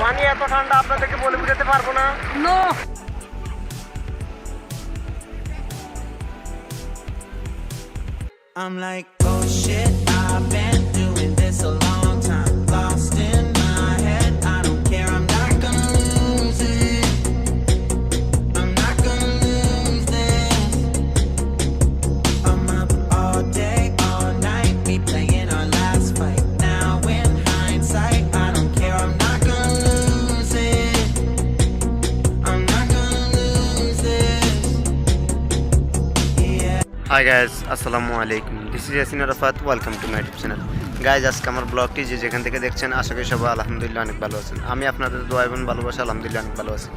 পানি এত ঠান্ডা আপনাদেরকে বলে বুঝাতে পারব না No. I'm like, oh shit, I've been hi guys আসসালামু আলাইকুম this is Yasin Arafat welcome to my YouTube channel guys আজকে আমার ব্লগটি যে যেখান থেকে দেখছেন, আশা করি সবাই আলহামদুলিল্লাহ অনেক ভালো আছেন। আমি আপনাদের দোয়া এবং ভালোবাসা আলহামদুলিল্লাহ অনেক ভালো আছি।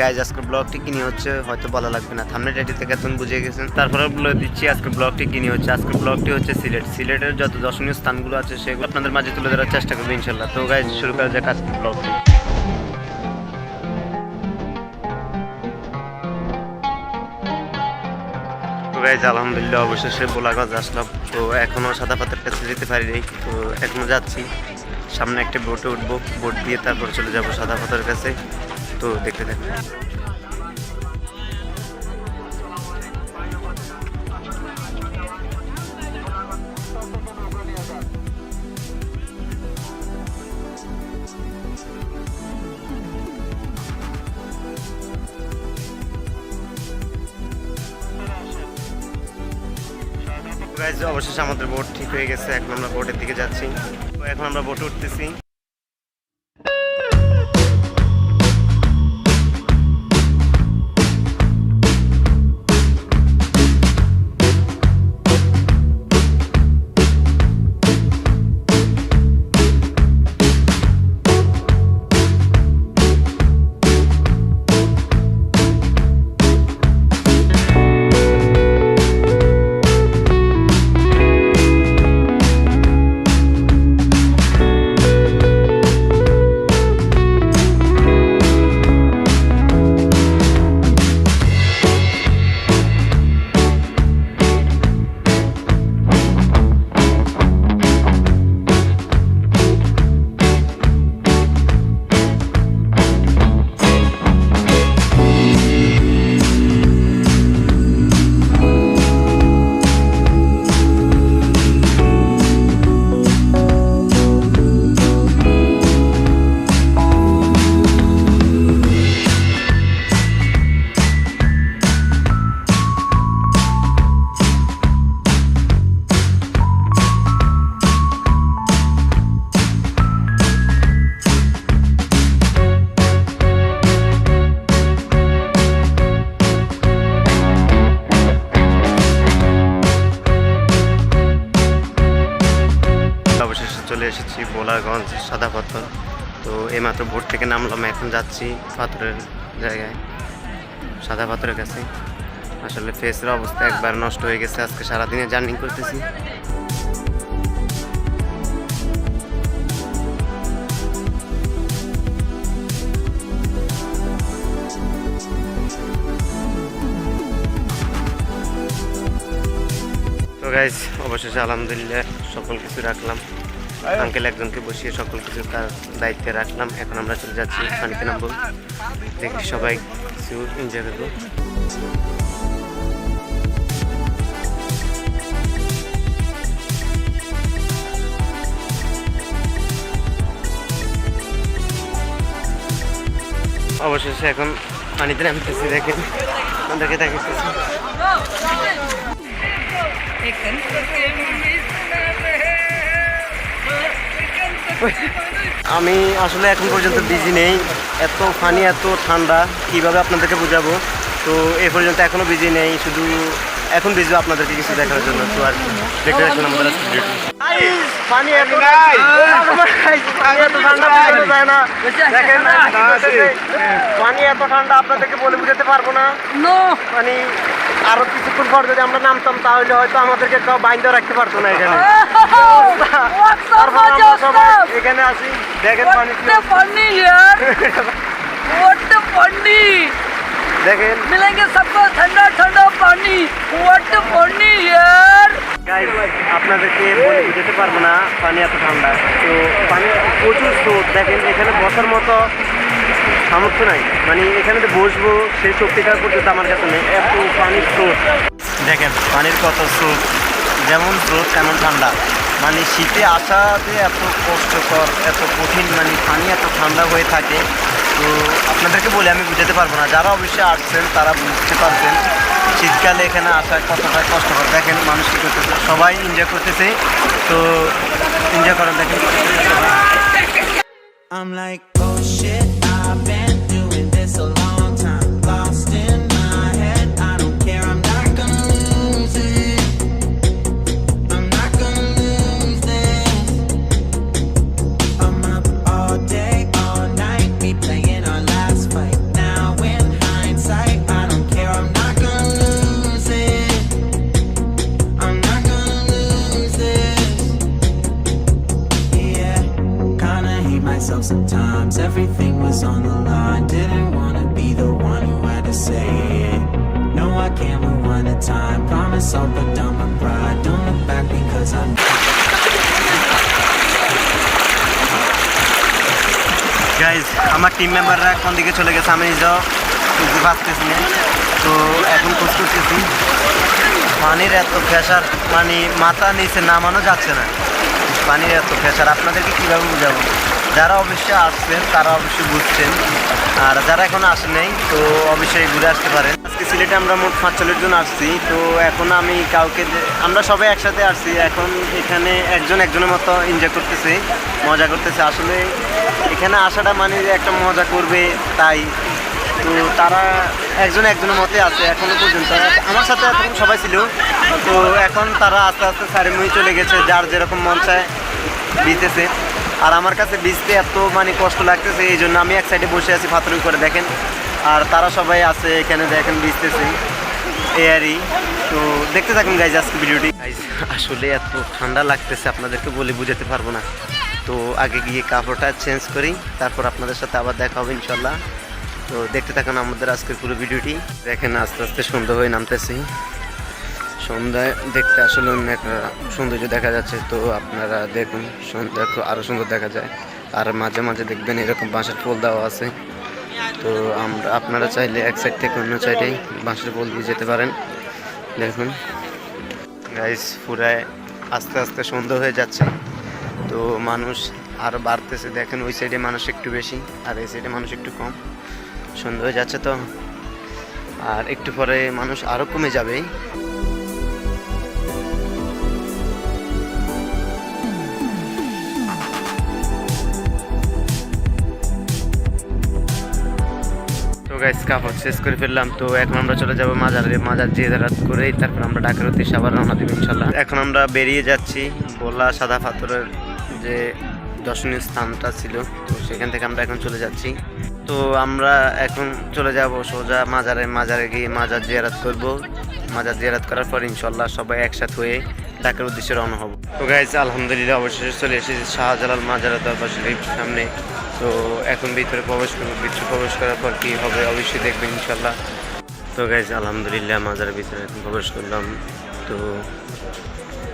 গাইজ আজকের ব্লগটি কিনে হচ্ছে হয়তো ভালো লাগবে না। থামনে এটি থেকে একদম বুঝে গেছেন। তারপরে বলে দিচ্ছি আজকের ব্লগটি কিনে হচ্ছে। আজকের ব্লগটি হচ্ছে সিলেট। সিলেটের যত দর্শনীয় স্থানগুলো আছে, সেগুলো আপনাদের মাঝে তুলে ধরার চেষ্টা করব ইনশাল্লাহ তো গাইজ শুরু করা যাক আজকের ব্লগটি গাইজ, আলহামদুলিল্লাহ অবশেষে বোলাগঞ্জ আসলাম। তো এখনও সাদা পাতার কাছে যেতে পারিনি, তো এখনও যাচ্ছি। সামনে একটা বোটে উঠবো বোট দিয়ে তারপর চলে যাব সাদা পাতার কাছে। তো দেখতে থাকুন। গাইজ অবশেষে আমাদের বোট ঠিক হয়ে গেছে। এখন আমরা বোটের দিকে যাচ্ছি। এখন আমরা বোট উঠতেছি। চলে এসেছি বোলাগঞ্জ সাদা পাথর তো এইমাত্র বোট থেকে নামলাম, এখন যাচ্ছি পাথরের জায়গায় সাদা পাথরের কাছে। আসলে ফেসের অবস্থা একবার নষ্ট হয়ে গেছে, আজকে সারাদিনে জার্নি করতেছি। গাইজ অবশেষে আলহামদুলিল্লাহ সকল কিছু রাখলাম। আঙ্কেল একজনকে বসিয়ে সকল কিছু তার দায়িত্বে রাখলাম এখন আমরা চলে যাচ্ছি পানিতে নামবো দেখি সবাই কিছু এনজয় করব। অবশেষে এখন পানিতে নামতেছি দেখেন। আমাদেরকে দেখেছি আমি আসলে এখন পর্যন্ত বিজি নেই। এত ফানি এত ঠান্ডা কীভাবে আপনাদেরকে বোঝাবো? তো এ পর্যন্ত এখনও বিজি নেই শুধু এখন বিজি আপনাদেরকে কিছু দেখার জন্য। তো আর কি। দেখতে থাকুন আমাদের পানি এত ঠান্ডা যায় না। পানি এত ঠান্ডা আপনাদেরকে বলে বুঝাতে পারব না. মানে আরও কিছুক্ষণ পর যদি আমরা নামতাম তাহলে হয়তো আমাদেরকে কেউ বাইন্দা রাখতে পারতো না এখানে। What the তারপর fuck আমরা is সবাই that? এখানে আসি দেখেন পানি What কি the funny यार? What the funny? দেখেন मिलेंगे सबको ठंडा ठंडा पानी What the funny यार? গাইস আপনাদেরকে বলে বুঝতে পারবো না পানি এত ঠান্ডা তো পানি প্রচুর স্রোত দেখেন এখানে বসার মতো সামর্থ্য নাই মানে এখানে তো বসবো সেই শক্তিটা পর্যন্ত আমার কাছে নেই এত পানির স্রোত দেখেন পানির কত স্রোত যেমন স্রোত তেমন ঠান্ডা মানে শীতে আসা যে এত কষ্টকর এত কঠিন মানে পানি এত ঠান্ডা হয়ে থাকে। তো আপনাদেরকে বলে আমি বুঝাতে পারব না। যারা অবশ্যই আসছেন তারা বুঝতে পারছেন শীতকালে এখানে আসা কতটা কষ্টকর। দেখেন মানুষ কী করতেছে। সবাই এনজয় করতেছে। তো এনজয় করেন দেখেন I'm like, oh shit, I've been myself sometimes. Everything was on the line. Didn't wanna be the one who had to say it. No, I can't rewind the time. Promise I'll put down my pride. Don't look back because I'm. Guys আমার team মেম্বাররা কোন দিকে চলে গেছে আমি নিজেও বুঝতে পারতেছি না তো এখন খোঁজ করতেছি পানির এত প্রেশার মানে মাথা নিচে নামানো যাচ্ছে না পানির এত প্রেশার আপনাদেরকে কীভাবে বুঝাবো যারা অবশ্যই আসছেন, তারা অবশ্যই বুঝছেন। আর যারা এখন নাই, তো অবশ্যই ঘুরে আসতে পারেন। আজকে সিলেটে আমরা মোট পাঁচচল্লিশ জন আসছি, তো এখন আমি কাউকে আমরা সবাই একসাথে আসছি। এখন এখানে একজন একজনের মতো এনজয় করতেছে, মজা করতেছে। আসলে এখানে আসাটা মানে যে একটা মজা করবে তাই। তো তারা একজন একজনের মতে আছে এখনও পর্যন্ত। আমার সাথে এখন সবাই ছিল, তো এখন তারা আস্তে আস্তে সারিমুই চলে গেছে, যার যেরকম মন চায় বিতেছে আর আমার কাছে বিচতে এত মানে কষ্ট লাগতেছে, এই জন্য আমি এক সাইডে বসে আছি ফাতরি করে দেখেন। আর তারা সবাই আছে এখানে, দেখেন বিচতেছে এই তো দেখতে থাকুন গাইজ আজকে ভিডিওটি। আসলে এত ঠান্ডা লাগতেছে, আপনাদেরকে বলে বুঝাতে পারব না। তো আগে গিয়ে কাপড়টা চেঞ্জ করি, তারপর আপনাদের সাথে আবার দেখা হবে ইনশাল্লাহ তো দেখতে থাকুন আমাদের আজকের পুরো ভিডিওটি। দেখেন আস্তে আস্তে সন্ধ্যা হয়ে নামতেছি। সন্ধ্যায় দেখতে আসলে অন্য একটা সৌন্দর্য দেখা যাচ্ছে, তো আপনারা দেখুন, সন্ধ্যা আরও সুন্দর দেখা যায়। আর মাঝে মাঝে দেখবেন এরকম বাঁশের ফুল দেওয়া আছে। তো আমরা, আপনারা চাইলে এক সাইড থেকে অন্য সাইডে বাঁশের ফুল দিয়ে যেতে পারেন। দেখুন। গাইস পুরায় আস্তে আস্তে সন্ধ্যা হয়ে যাচ্ছে। তো মানুষ আরও বাড়তেছে। দেখেন ওই সাইডে মানুষ একটু বেশি, আর এই সাইডে মানুষ একটু কম। সন্ধ্যা হয়ে যাচ্ছে তো। আর একটু পরে মানুষ আরও কমে যাবে। তো গাইস কাপড় শেষ করে ফেললাম। তো এখন আমরা চলে যাব মাজারে। মাজার জিয়ারাত করে তারপর আমরা ঢাকার উদ্দেশ্যে আবার রওনা দেবো, ইনশাল্লাহ। এখন আমরা বেরিয়ে যাচ্ছি বলা সাদা পাথরের যে দর্শনীয় স্থানটা ছিল। তো সেখান থেকে আমরা এখন চলে যাচ্ছি। তো আমরা এখন চলে যাব সোজা মাজারে। মাজারে গিয়ে মাজার জিয়ারাত করব। মাজার জিয়ারাত করার পর ইনশাল্লাহ সবাই একসাথে হয়ে ঢাকার উদ্দেশ্যে রওনা হব। তো গাইজ আলহামদুলিল্লাহ অবশেষে চলে এসেছি শাহজালাল মাজারা দরবার শরীফ সামনে। তো এখন ভিতরে প্রবেশ করব। ভিতরে প্রবেশ করার পর কী হবে অবশ্যই দেখবেন ইনশাল্লাহ তো গাইজ আলহামদুলিল্লাহ মাজারের ভিতরে এখন প্রবেশ করলাম। তো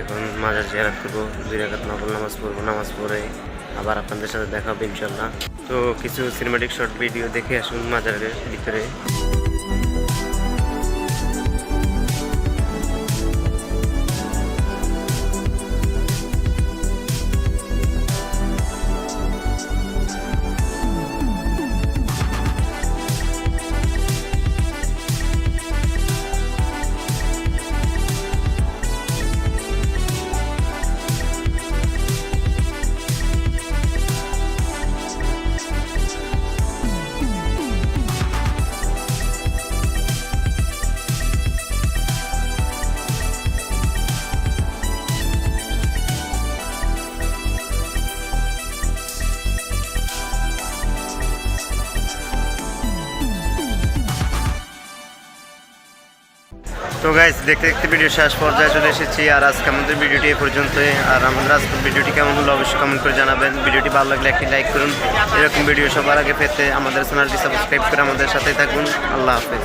এখন মাজার জিয়ারাত করব। দুই রাকাত নকল নামাজ পড়ব। নামাজ পড়ে আবার আপনাদের সাথে দেখা হবে ইনশাল্লাহ তো কিছু সিনেমাটিক শর্ট ভিডিও দেখে আসুন মাজারের ভিতরে। গাইজ দেখতে দেখতে ভিডিও শেষ পর্যায়ে চলে এসেছি আর আজকে আমাদের ভিডিওটি এ পর্যন্তই। আর আমাদের আজকের ভিডিওটি কেমন হলো অবশ্যই কমেন্ট করে জানাবেন। ভিডিওটি ভালো লাগলে একটি লাইক করুন। এরকম ভিডিও সবার আগে পেতে আমাদের চ্যানেলটি সাবস্ক্রাইব করে আমাদের সাথেই থাকুন। আল্লাহ হাফেজ।